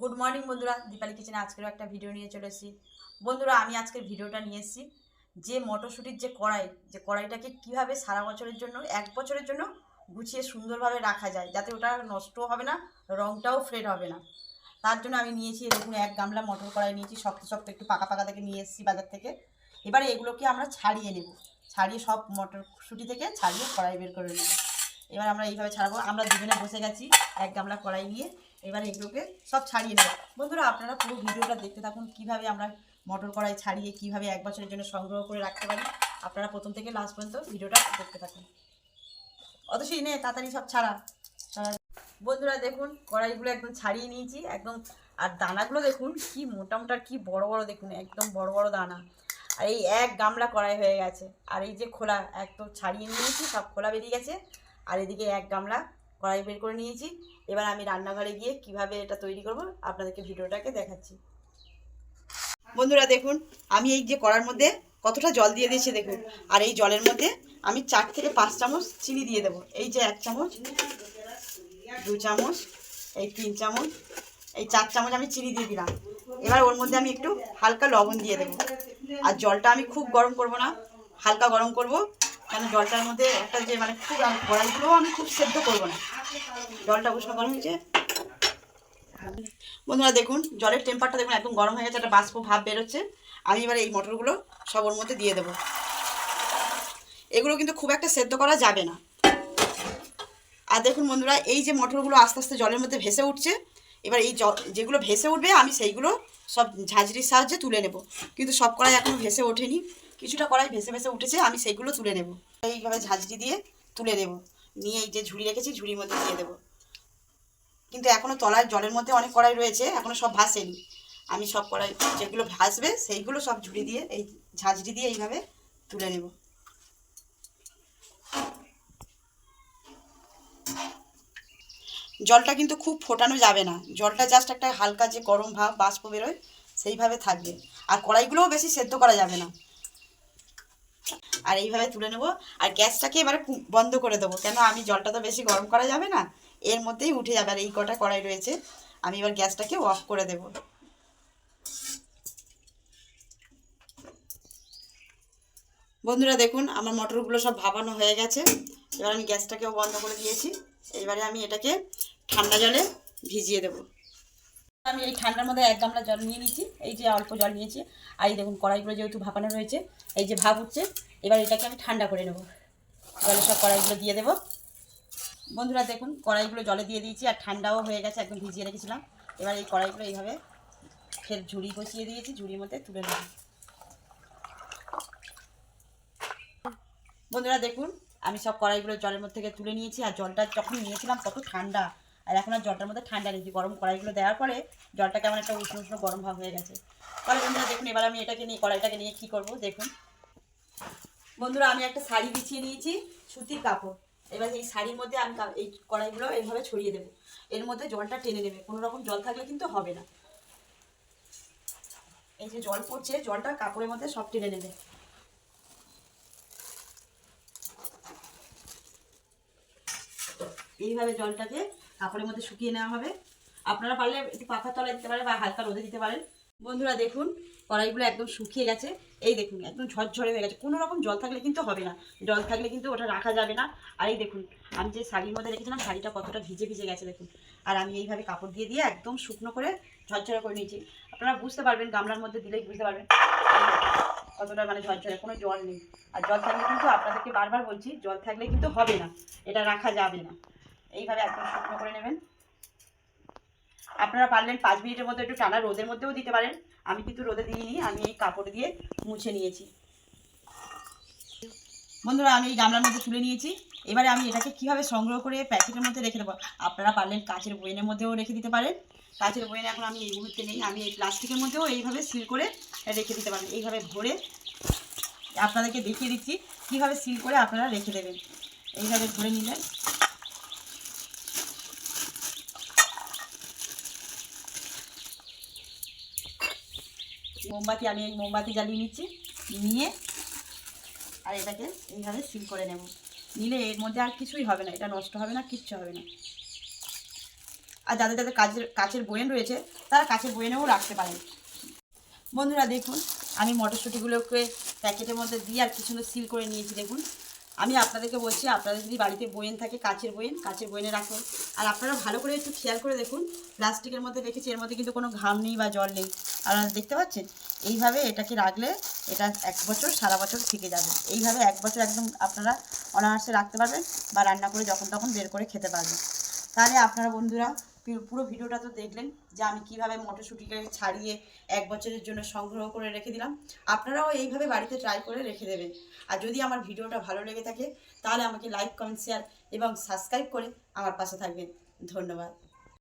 Good morning বন্ধুরা। দীপালি কিচেনে আজকেরও একটা ভিডিও নিয়ে চলে এসেছি। বন্ধুরা, আমি আজকের ভিডিওটা নিয়ে এসেছি। যে মটরশুঁটির যে কড়াই, যে কড়াইটাকে কীভাবে সারা বছরের জন্য, এক বছরের জন্য গুছিয়ে সুন্দরভাবে রাখা যায়, যাতে ওটা নষ্ট হবে না রঙটাও ফ্রেড হবে না। তার জন্য আমি নিয়েছি দেখুন, এক গামলা মটর কড়াই নিয়েছি, শক্ত শক্ত একটু পাকা পাকা থেকে নিয়ে এসেছি বাজার থেকে। এবারে এগুলোকে আমরা ছাড়িয়ে নেব। ছাড়িয়ে সব মটরশুঁটি থেকে ছাড়িয়ে কড়াই বের করে নেব। এবার আমরা এইভাবে ছাড়াবো। আমরা দুজনে বসে গেছি, এক গামলা কড়াই নিয়ে। এবার এগুলোকে সব ছাড়িয়ে নেব। বন্ধুরা, আপনারা পুরো ভিডিওটা দেখতে থাকুন, কীভাবে আমরা মটর কড়াই ছাড়িয়ে কীভাবে এক বছরের জন্য সংগ্রহ করে রাখতে পারি। আপনারা প্রথম থেকে লাস্ট পর্যন্ত ভিডিওটা দেখতে থাকুন। অতসী নে, তাড়াতাড়ি সব ছাড়া। বন্ধুরা, দেখুন, কড়াইগুলো একদম ছাড়িয়ে নিয়েছি, একদম, আর দানাগুলো দেখুন, কি মোটা মোটা কি বড় বড়, দেখুন, একদম বড় বড় দানা। আর এই এক গামলা কড়াই হয়ে গেছে। আর এই যে খোলা, একদম ছাড়িয়ে নিয়েছি, সব খোলা বেরিয়ে গেছে। আর এদিকে এক গামলা কড়াই বের করে নিয়েছি। এবার আমি রান্নাঘরে গিয়ে কীভাবে এটা তৈরি করব আপনাদেরকে ভিডিওটাকে দেখাচ্ছি। বন্ধুরা দেখুন, আমি এই যে কড়ার মধ্যে কতটা জল দিয়ে দিয়েছি দেখুন, আর এই জলের মধ্যে আমি চার থেকে পাঁচ চামচ চিনি দিয়ে দেবো। এই যে এক চামচ, দু চামচ, এই তিন চামচ, এই চার চামচ আমি চিনি দিয়ে দিলাম। এবার ওর মধ্যে আমি একটু হালকা লবণ দিয়ে দেবো। আর জলটা আমি খুব গরম করব না, হালকা গরম করব। কেন জলটার মধ্যে একটা যে মানে খুব কড়াইগুলোও আমি খুব সেদ্ধ করব না। জলটা উষ্ণ গরম হয়েছে। বন্ধুরা দেখুন, জলের টেম্পারটা দেখুন একদম গরম হয়ে গেছে, একটা বাষ্প ভাব বেরোচ্ছে। আমি এবার এই মটরগুলো সব ওর মধ্যে দিয়ে দেবো। এগুলো কিন্তু খুব একটা সেদ্ধ করা যাবে না। আর দেখুন বন্ধুরা, এই যে মটরগুলো আস্তে আস্তে জলের মধ্যে ভেসে উঠছে, এবার এই যেগুলো ভেসে উঠবে, আমি সেইগুলো সব ঝাঁঝরির সাহায্যে তুলে নেব। কিন্তু সব কড়াই এখনও ভেসে ওঠেনি। কিছুটা কড়াই ভেসে ভেসে উঠেছে, আমি সেইগুলো তুলে নেব। এইভাবে ঝাঁঝরি দিয়ে তুলে নেব। নিয়ে এই যে ঝুড়ি রেখেছি, ঝুড়ির মধ্যে দিয়ে দেবো। কিন্তু এখনও তলায় জলের মধ্যে অনেক কড়াই রয়েছে এখনও সব ভাসেনি। আমি সব কড়াই, যেগুলো ভাসবে সেইগুলো সব ঝুড়ি দিয়ে, এই ঝাঁঝরি দিয়ে এইভাবে তুলে নেব। জলটা কিন্তু খুব ফোটানো যাবে না। জলটা জাস্ট একটা হালকা যে গরম ভাব, বাষ্প বেরোয়, সেইভাবে থাকবে। আর কড়াইগুলোও বেশি সেদ্ধ করা যাবে না। আর এইভাবে তুলে নেব। আর গ্যাসটাকে এবারে বন্ধ করে দেবো। কেন? আমি জলটা তো বেশি গরম করা যাবে না। এর মধ্যেই উঠে যাবে। আর এই কটা কড়াই রয়েছে, আমি এবার গ্যাসটাকে অফ করে দেব। বন্ধুরা দেখুন, আমার মটরগুলো সব ভাবানো হয়ে গেছে। এবার আমি গ্যাসটাকেও বন্ধ করে দিয়েছি। এবারে আমি এটাকে ঠান্ডা জলে ভিজিয়ে দেবো। আমি এই ঠান্ডার মধ্যে এক গামলা জল নিয়ে নিয়েছি এই যে অল্প জল নিয়েছি। আর এই দেখুন, কড়াইগুলো যেহেতু ভাপানো রয়েছে, এই যে ভাপ উঠছে, এবার এটাকে আমি ঠান্ডা করে নেব। জলে সব কড়াইগুলো দিয়ে দেবো। বন্ধুরা দেখুন, কড়াইগুলো জলে দিয়ে দিয়েছি, আর ঠান্ডাও হয়ে গেছে, একদম ভিজিয়ে রেখেছিলাম। এবার এই কড়াইগুলো এইভাবে ফের ঝুড়ি বসিয়ে দিয়েছি, ঝুড়ির মধ্যে তুলে নেব। বন্ধুরা দেখুন, আমি সব কড়াইগুলো জলের মধ্যে থেকে তুলে নিয়েছি, আর জলটা যখন নিয়েছিলাম, কত ঠান্ডা। আর এখন আর জলটার মধ্যে ঠান্ডা নেই গরম কড়াইগুলো দেওয়ার পরে জলটা কেমন একটা উষ্ণ উষ্ণ গরম ভাব হয়ে গেছে। তাহলে বন্ধুরা দেখুন, এবার আমি এটাকে নিয়ে, কড়াইটাকে নিয়ে কী করব, দেখুন। বন্ধুরা, আমি একটা শাড়ি বিছিয়ে নিয়েছি, সুতির কাপড়। এবার এই শাড়ির মধ্যে আমি এই কড়াইগুলো এইভাবে ছড়িয়ে দেবো। এর মধ্যে জলটা টেনে নেবে, কোনো রকম জল থাকলে কিন্তু হবে না। এই যে জল পড়ছে, জলটা কাপড়ের মধ্যে সব টেনে নেবে। এইভাবে জলটাকে কাপড়ের মধ্যে শুকিয়ে নেওয়া হবে। আপনারা পারলে একটু পাখার তলায় দিতে পারেন বা হালকা রোদে দিতে পারেন। বন্ধুরা, দেখুন, কড়াইগুলো একদম শুকিয়ে গেছে। এই দেখুন, একদম ঝরঝরে হয়ে গেছে। কোনো রকম জল থাকলে কিন্তু হবে না। জল থাকলে কিন্তু ওটা রাখা যাবে না। আর এই দেখুন, আমি যে শাড়ির মধ্যে রেখেছিলাম, শাড়িটা কতটা ভিজে ভিজে গেছে, দেখুন। আর আমি এইভাবে কাপড় দিয়ে দিয়ে একদম শুকনো করে ঝরঝরে করে নিয়েছি। আপনারা বুঝতে পারবেন, গামলার মধ্যে দিলেই বুঝতে পারবেন। কতটা মানে ঝরঝরে, কোনো জল নেই। আর জল থাকলে কিন্তু আপনাদেরকে বারবার বলছি, জল থাকলে কিন্তু হবে না। এটা রাখা যাবে না। এইভাবে একদম শুকনো করে নেবেন। আপনারা পারলেন পাঁচ মিনিটের মধ্যে একটু টানা রোদের মধ্যেও দিতে পারেন। আমি কিন্তু রোদে দিইনি, আমি এই কাপড় দিয়ে মুছে নিয়েছি। বন্ধুরা, আমি এই গামলার মধ্যে তুলে নিয়েছি। এবারে আমি এটাকে কীভাবে সংগ্রহ করে প্যাকেটের মধ্যে রেখে দেবো? আপনারা পারলেন কাঁচের বইনের মধ্যেও রেখে দিতে পারেন। কাঁচের বইনে এখন আমি এই মুহূর্তে নেই, আমি এই প্লাস্টিকের মধ্যেও এইভাবে সিল করে রেখে দিতে পারেন। এইভাবে ভরে আপনাদেরকে দেখিয়ে দিচ্ছি, কীভাবে সিল করে আপনারা রেখে দেবেন। এইভাবে ভরে নিলেন। মোমবাতি, আমি এই মোমবাতি জ্বালিয়ে নিচ্ছি, নিয়ে আর এটাকে এইভাবে সিল করে নেব। নিলে এর মধ্যে আর কিছুই হবে না, এটা নষ্ট হবে না, কিচ্ছু হবে না। আর যাদের যাদের কাজের, কাচের বয়েন রয়েছে, তারা কাচের বয়েনেও রাখতে পারেন। বন্ধুরা দেখুন, আমি মটরশুঁটিগুলোকে প্যাকেটের মধ্যে দিয়ে আর কিছু সিল করে নিয়েছি, দেখুন। আমি আপনাদেরকে বলছি, আপনাদের যদি বাড়িতে বয়েন থাকে, কাচের বয়েন কাচের বয়েনে রাখুন। আর আপনারা ভালো করে একটু খেয়াল করে দেখুন, প্লাস্টিকের মধ্যে রেখেছি, এর মধ্যে কিন্তু কোনো ঘাম নেই বা জল নেই। আপনারা দেখতে পাচ্ছেন? এইভাবে এটাকে রাখলে এটা এক বছর, সারা বছর থেকে যাবে। এইভাবে এক বছর একদম আপনারা অনায়াসে রাখতে পারবেন বা রান্না করে যখন তখন বের করে খেতে পারবেন। তাহলে আপনারা বন্ধুরা পুরো ভিডিওটা তো দেখলেন যে আমি কীভাবে মটরশুঁটিটাকে ছাড়িয়ে এক বছরের জন্য সংগ্রহ করে রেখে দিলাম। আপনারাও এইভাবে বাড়িতে ট্রাই করে রেখে দেবেন। আর যদি আমার ভিডিওটা ভালো লেগে থাকে, তাহলে আমাকে লাইক কমেন্ট শেয়ার এবং সাবস্ক্রাইব করে আমার পাশে থাকবেন। ধন্যবাদ।